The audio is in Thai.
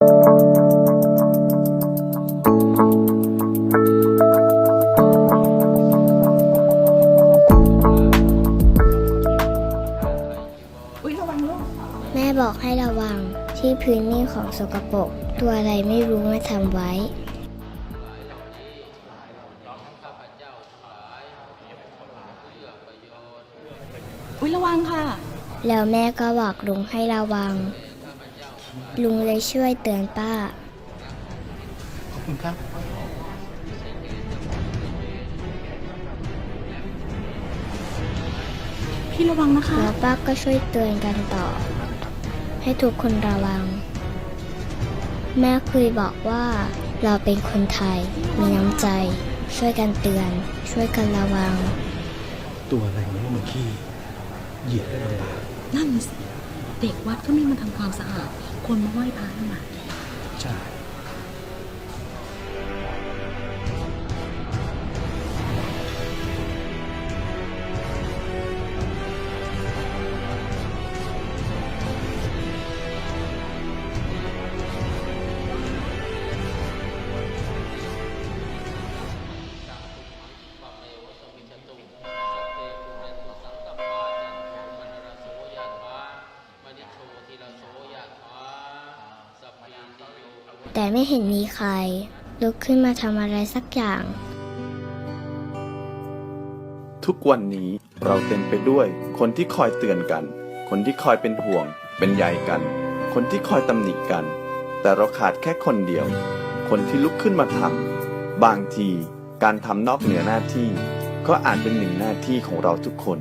อุ้ยระวังลูกแม่บอกให้ระวังที่พื้นนี่ของสกปรกตัวอะไรไม่รู้มาทำไว้ อุ้ยระวังค่ะ แล้วแม่ก็บอกลุงให้ระวัง ลุงเลยช่วยเตือนป้า ขอบคุณครับ พี่ระวังนะคะ แล้วป้าก็ช่วยเตือนกันต่อ ให้ทุกคนระวัง แม่เคยบอกว่าเราเป็นคนไทย มีน้ำใจ ช่วยกันเตือน ช่วยกันระวัง ตัวอะไรไม่รู้เมื่อกี้เหยียบได้ลำบากนั่นน่ะสิ เด็กวัดก็ไม่มาทำความสะอาด คนมาไหว้พระนั่นมใช่ แต่ไม่เห็นมีใคร ลุกขึ้นมาทำอะไรสักอย่าง ทุกวันนี้เราเต็มไปด้วย คนที่คอยเตือนกัน คนที่คอยเป็นห่วง เป็นใยกัน คนที่คอยตำหนิกัน แต่เราขาดแค่คนเดียว คนที่ลุกขึ้นมาทำบางทีการทำนอกเหนือหน้าที่ ก็อาจเป็นหนึ่งหน้าที่ของเราทุกคน